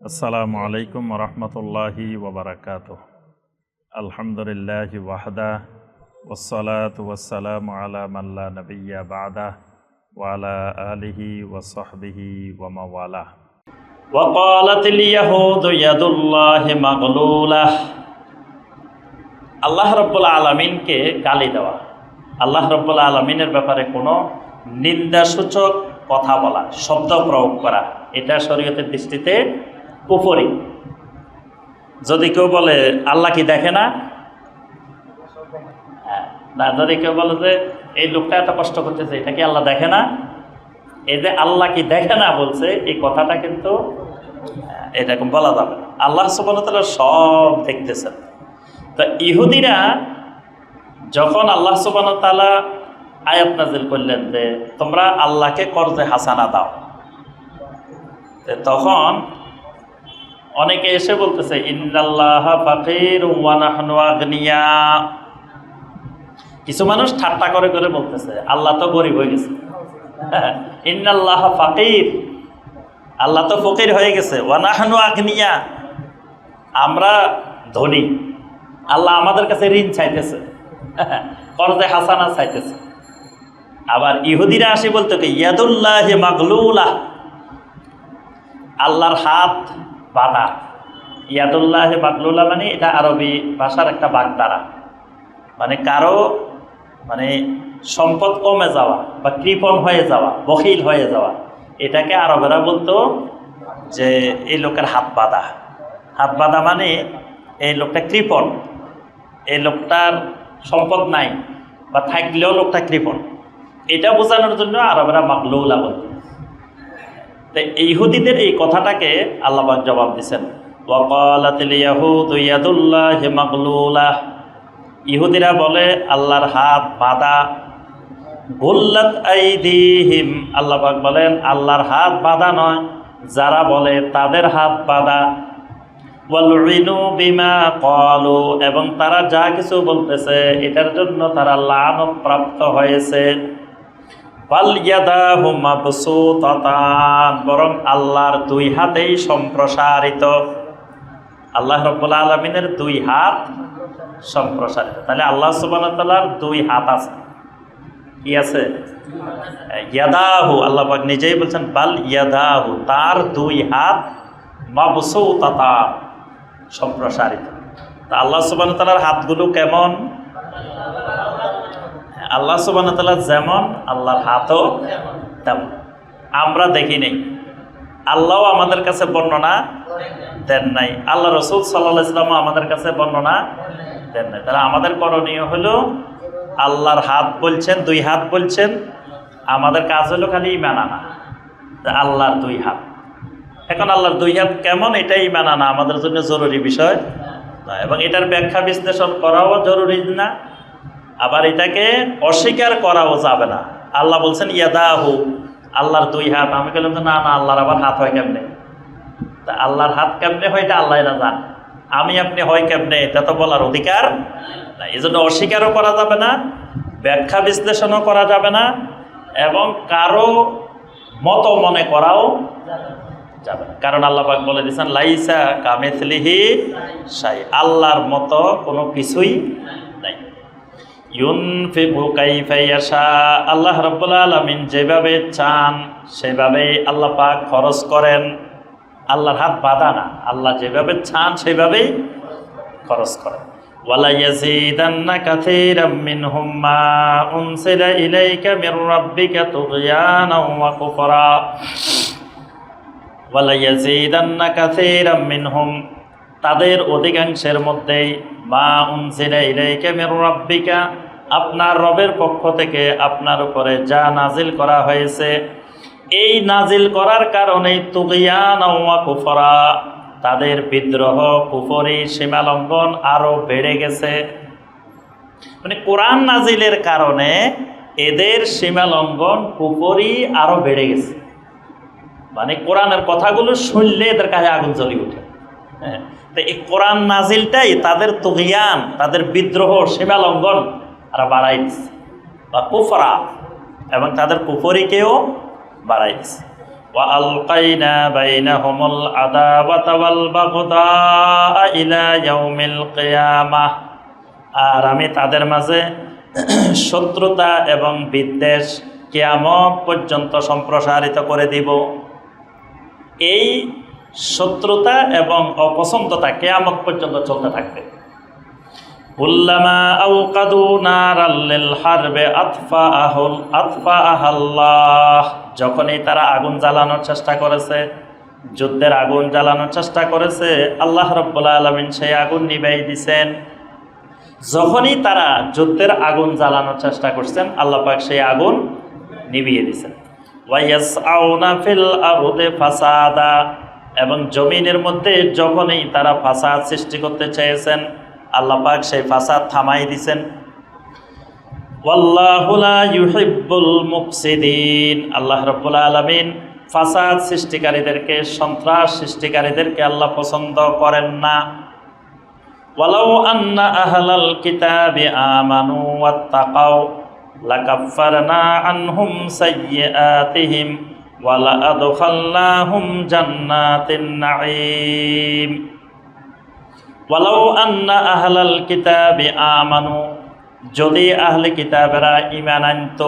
আসসালামু আলাইকুম রহমতুল্লাহি ওবরাকাত আলহামদুলিল্লাহ ওয়াহদা ওসলাত ওয়াসালাম আলা মাল্লা নবিয়া বাদা ওয়ালা আলিহি ওসহবিহি ওয়ামাওয়ালা وقالت اليهود يد الله مغلولة আল্লাহ রব্বুল আলমিনকে গালি দেওয়া আল্লাহ রব্বুল আলমিনের ব্যাপারে কোনো নিন্দাসূচক কথা বলা শব্দ প্রয়োগ করা এটা শরীয়তের দৃষ্টিতে কুফরি। যদি কেউ বলে আল্লাহ কি দেখে না? হ্যাঁ, না যদি কেউ বলে যে এই লোকটা এত কষ্ট করতেছে এটা কি আল্লাহ দেখে না? এই যে আল্লাহ কি দেখে না বলছে এই কথাটা কিন্তু আহ, এরকম বলা যাবে। আল্লাহ সুবাহতাল্লাহ সব দেখতেছেন। তো ইহুদিরা যখন আল্লাহ সুবাহ তালা আয়াত নাজিল করলেন যে তোমরা আল্লাহকে কর্জে হাসানা দাও। তখন অনেকে এসে বলতেছে ইন্দাল্লাহ কিছু মানুষ ঠাট্টা করে করে বলতেছে, আল্লাহ তো গরিব হয়ে গেছে। ইন্নাল্লাহ ফাকির। আল্লাহ তো ফকির হয়ে গেছে। ওয়ানাহানু আগনিয়া। আমরা ধনী। আল্লাহ আমাদের কাছে ঋণ চাইতেছে। কর্জে হাসানা চাইতেছে। আবার ইহুদিরা আসি বলতো, ইয়াদুল্লাহ মাগলুলাহ আল্লাহর হাত বাঁধা ইয়াদুল্লাহ মাগলুলা মানে এটা আরবি ভাষার একটা বাগদারা। মানে কারও মানে সম্পদ কমে যাওয়া বা কৃপণ হয়ে যাওয়া, বখিল হয়ে যাওয়া, এটাকে আরবেরা বলতো যে এই লোকের হাত বাঁধা। হাত বাঁধা মানে এই লোকটা কৃপণ, এই লোকটার সম্পদ নাই বা থাকলেও লোকটা কৃপণ। এটা বোঝানোর জন্য আরবেরা মাগলৌলা বলতো। তো ইহুদিদের এই কথাটাকে আল্লাহবাক জবাব দিচ্ছেন ইহুদিরা বলে, আল্লাহর হাত বাঁধা। গুল্লাত আইদিহিম। আল্লাহ পাক বলেন, আল্লাহর হাত বাঁধা নয়, যারা বলে তাদের হাত বাঁধা। এবং তারা যা কিছু বলতেছে, এটার জন্য তারা লানত প্রাপ্ত হয়েছে। বরং আল্লাহর দুই হাতেই সম্প্রসারিত। আল্লাহ রাব্বুল আলামিনের দুই হাত সম্প্রসারিত। তাহলে আল্লাহ সুবহানাহু দুই হাত আছে। কি আছে? ইয়াদাহু, আল্লাহ পাক নিজেই বলছেন, বাল ইয়াদাহু, তার দুই হাত মাবসুতাতা সম্প্রসারিত। তা আল্লাহ তাআলার হাতগুলো কেমন? আল্লাহ তাআলা যেমন, আল্লাহর হাতও তেমন। আমরা দেখি নেই। আল্লাহও আমাদের কাছে বর্ণনা দেন নাই। আল্লাহ রসুল সাল্লাহ ইসলামও আমাদের কাছে বর্ণনা দেন নাই। তাহলে আমাদের করণীয় হলো আল্লাহর হাত বলছেন, দুই হাত বলছেন। আমাদের কাজ হলো খালি ইমান আনা। আল্লাহর দুই হাত। এখন আল্লাহর দুই হাত কেমন এটাই ইমান আনা আমাদের জন্য জরুরি বিষয় এবং এটার ব্যাখ্যা বিশ্লেষণ করাও জরুরি না। আবার এটাকে অস্বীকার করাও যাবে না। আল্লাহ বলছেন, ইয়াদাহু আল্লাহর দুই হাত। আমি বললাম না না, আল্লাহর আবার হাত হয় কেমনে? তা আল্লাহর হাত কেমনে হয় এটা আল্লাহ না জান। আমি আপনি হয় কেমনে, এটা তো বলার অধিকার না এই জন্য অস্বীকারও করা যাবে না, ব্যাখ্যা বিশ্লেষণও করা যাবে না, এবং কারও মত মনে করাও যাবে না। কারণ আল্লাহ পাক বলে দিয়েছেন, লাইসা কামেথলিহি সাই আল্লাহর মতো কোনো কিছুই আল্লাহ রাব্বুল আলামিন যেভাবে চান সেভাবে আল্লাহ পাক খরচ করেন। আল্লাহর হাত বাঁধা না, আল্লাহ যেভাবে চান, সেভাবেই খরচ করেন। মা ইলাইকা তাদের অধিকাংশের মধ্যেই মা উনসিলা ইলাইকা মির আপনার রবের পক্ষ থেকে আপনার উপরে যা নাজিল করা হয়েছে, এই নাজিল করার কারণে তুগিয়ান কুফরা, তাদের বিদ্রোহ, কুফরি, সীমালঙ্ঘন আরও বেড়ে গেছে। মানে কোরআন নাজিলের কারণে এদের সীমালঙ্ঘন, কুফরি আরও বেড়ে গেছে। মানে কোরআনের কথাগুলো শুনলে এদের কাছে আগুন জ্বলি ওঠে। হ্যাঁ তো এই কোরআন নাজিলটাই তাদের তুগিয়ান, তাদের বিদ্রোহ, সীমালঙ্ঘন আর বাড়াই দিচ্ছে বা কুফরা এবং তাদের কুফরিকেও বাড়াই দিচ্ছে وألقينا بينهم العداوة والبغضاء إلى يوم القيامة আর আমি তাদের মাঝে শত্রুতা এবং বিদ্বেষ কিয়ামত পর্যন্ত সম্প্রসারিত করে দিব এই শত্রুতা এবং অপছন্দতা কেয়ামত পর্যন্ত চলতে থাকবে হারবে আতফা আহুল, আতফা যখনই তারা আগুন জ্বালানোর চেষ্টা করেছে, যুদ্ধের আগুন জ্বালানোর চেষ্টা করেছে, আল্লাহ রব্বুল আলমিন সেই আগুন নিবাই দিছেন। যখনই তারা যুদ্ধের আগুন জ্বালানোর চেষ্টা করছেন, আল্লাহ পাক সেই আগুন নিভিয়ে দিছেন। এবং জমিনের মধ্যে যখনই তারা ফাসাদ সৃষ্টি করতে চেয়েছেন আল্লাহ পাক সেই ফাসাদ থামাই দিছেন। আল্লাহ রাব্বুল আলামিন ফাসাদ সৃষ্টিকারীদেরকে, সন্ত্রাস সৃষ্টিকারীদেরকে আল্লাহ পছন্দ করেন না। ওয়ালাউ আহলাল ওয়ালাউ আন্না আহলাল কিতাবি আমানু, যদি আহলে কিতাবেরা ইমান আনত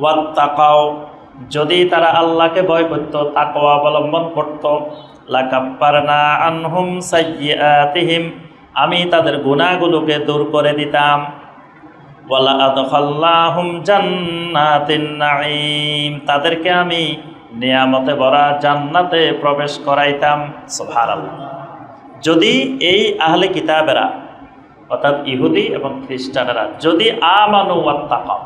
ওয়াত্তাকাও যদি তারা আল্লাহকে ভয় করত, তাকওয়া অবলম্বন করত লাকাপ্পারনা আনহুম সাইয়্যাতিহিম, আমি তাদের গুনাহগুলোকে দূর করে দিতাম। ওয়ালা আদখাল্লাহুম জান্নাতিন নাঈম, তাদেরকে আমি নিয়ামতে ভরা জান্নাতে প্রবেশ করাইতাম। সুবহানাল্লাহ। যদি এই আহলে কিতাবেরা, অর্থাৎ ইহুদি এবং খ্রিস্টানেরা, যদি আমানু ওয়াত্তাকাও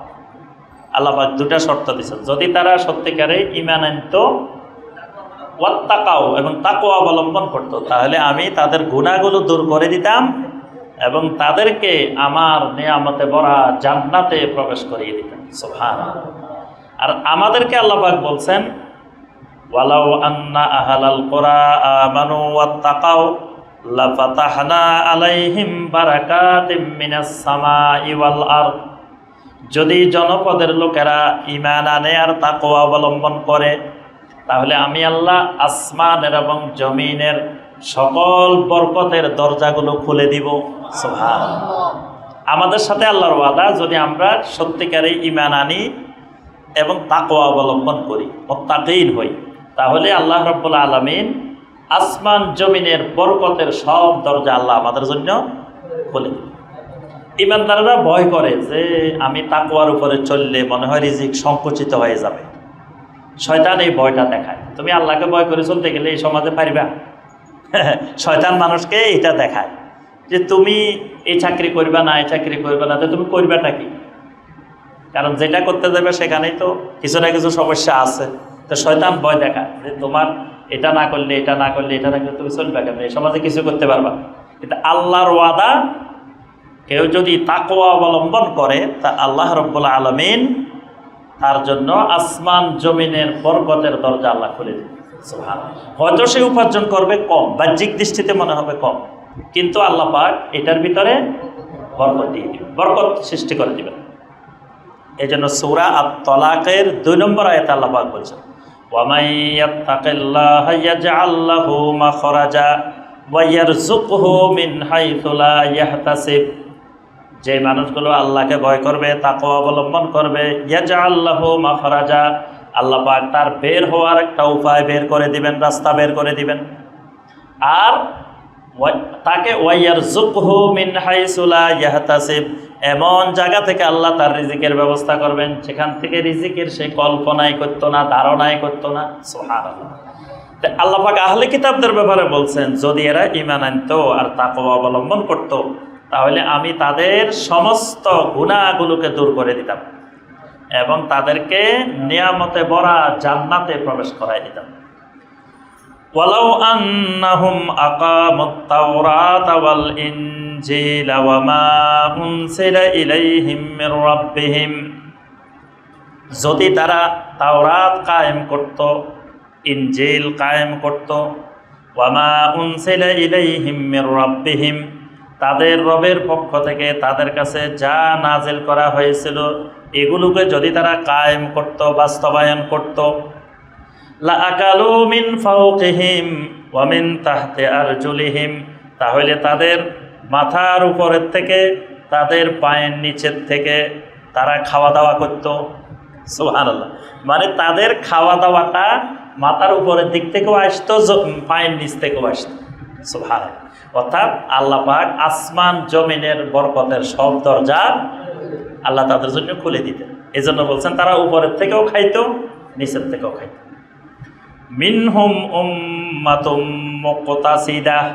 আল্লাহবাক দুটা শর্ত দিয়েছেন। যদি তারা সত্যিকারে ইমান আনত, ওয়াত্তাকাও এবং তাকো অবলম্বন করত, তাহলে আমি তাদের গুণাগুলো দূর করে দিতাম এবং তাদেরকে আমার নিয়ামতে ভরা জান্নাতে প্রবেশ করিয়ে দিতাম। সোহান আর আমাদেরকে আল্লাহবাক বলছেন, ওয়ালাউ আন্না আহালাল কোরআ আমানু ওয়াত্তাকাও আলাইহিম যদি জনপদের লোকেরা ইমান আনে আর তাকওয়া অবলম্বন করে, তাহলে আমি আল্লাহ আসমানের এবং জমিনের সকল বরকতের দরজাগুলো খুলে দিব। আমাদের সাথে আল্লাহর ওয়াদা, যদি আমরা সত্যিকারে ইমান আনি এবং তাকওয়া অবলম্বন করি, মোত্তাকিন হই, তাহলে আল্লাহ রব্বুল আলমিন আসমান জমিনের বরকতের সব দরজা আল্লাহ আমাদের জন্য খুলে ইমানদাররা ভয় করে যে আমি তাকুয়ার উপরে চললে মনে হয় রিজিক সংকুচিত হয়ে যাবে। শয়তান এই ভয়টা দেখায়। তুমি আল্লাহকে ভয় করে চলতে গেলে এই সমাজে পারিবা শয়তান মানুষকে এটা দেখায় যে তুমি এই চাকরি করবা না, এই চাকরি করবে না, তো তুমি করবাটা কি? কারণ যেটা করতে যাবে সেখানেই তো কিছু না কিছু সমস্যা আছে। তো শয়তান ভয় দেখায় যে তোমার এটা না করলে, এটা না করলে, এটা না করলে তুমি চলবে কেন এই সমাজে কিছু করতে পারবা কিন্তু আল্লাহর ওয়াদা, কেউ যদি তাকোয়া অবলম্বন করে, তা আল্লাহ রব্বুল আলমিন তার জন্য আসমান, জমিনের বরকতের দরজা আল্লাহ খুলে দেবে। হয়তো সে উপার্জন করবে কম, বাহ্যিক দৃষ্টিতে মনে হবে কম। কিন্তু আল্লাহ পাক এটার ভিতরে বরকত দিয়ে দিবে বরকত সৃষ্টি করে দিবেন। এই জন্য সৌরা আর তলাকের দুই নম্বর আয়ত আল্লাহ পাক বলছেন وَمَن يَتَّقِ اللَّهَ يَجْعَل لَّهُ مَخْرَجًا وَيَرْزُقْهُ مِنْ حَيْثُ لَا يَحْتَسِبُ যে মানুষগুলো আল্লাহকে ভয় করবে তাকে অবলম্বন করবে ইয়াজা আল্লাহ মাফরাজা আল্লাহ পাক তার বের হওয়ার একটা উপায় বের করে দিবেন রাস্তা বের করে দিবেন আর ওয়া- তাকে ওয়াইয়ার জুকহু মিন হাইসুলা ইয়াহতাসিব এমন জায়গা থেকে আল্লাহ তার রিজিকের ব্যবস্থা করবেন সেখান থেকে রিজিকের সে কল্পনাই করতো না, ধারণাই করতো না সোহার আল্লাপাক আহলে কিতাবদের ব্যাপারে বলছেন, যদি এরা ইমান আনতো আর তাকে অবলম্বন করত। তাহলে আমি তাদের সমস্ত গুণাগুলোকে দূর করে দিতাম এবং তাদেরকে নিয়ামতে বড়া জান্নাতে প্রবেশ করাই দিতাম ওয়ালাউ আন্নাহুম আকামুত তাওরাত ওয়াল ইন والإنجيل وما أنزل إليهم من ربهم যদি তারা তাওরাত কায়েম করত ইনজিল কায়েম করত ওয়ামা উনসিলা ইলাইহিম মির রাব্বিহিম তাদের রবের পক্ষ থেকে তাদের কাছে যা নাজিল করা হয়েছিল এগুলোকে যদি তারা কায়েম করত বাস্তবায়ন করত লা আকালু মিন ফাওকিহিম ওয়া মিন তাহতি আরজুলিহিম তাহলে তাদের মাথার উপরের থেকে, তাদের পায়ের নিচের থেকে তারা খাওয়া দাওয়া করত। সুবহানাল্লাহ। মানে তাদের খাওয়া দাওয়াটা মাথার উপরের দিক থেকেও আসতো পায়ের নিচ থেকেও আসতো। সুবহানাল্লাহ। অর্থাৎ আল্লাহ পাক আসমান জমিনের বরকতের সব দরজা আল্লাহ তাদের জন্য খুলে দিতেন। এই জন্য বলছেন, তারা উপরের থেকেও খাইতো, নিচের থেকেও খাইতো। মিনহুম উম্মাতুম মুক্তাসিদা।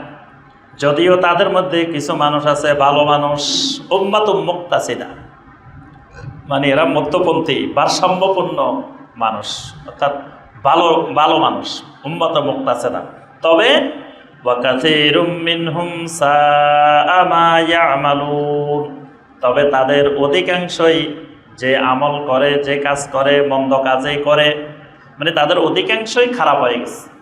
যদিও তাদের মধ্যে কিছু মানুষ আছে, ভালো মানুষ, উম্মাতুম মুক্তাসিদা। মানে এরা মধ্যপন্থী, ভারসাম্যপূর্ণ মানুষ, অর্থাৎ ভালো ভালো মানুষ উম্মত মুক্তাসিদা। তবে তবে তাদের অধিকাংশই যে আমল করে, যে কাজ করে, মন্দ কাজেই করে মানে তাদের অধিকাংশই খারাপ হয়ে গেছে।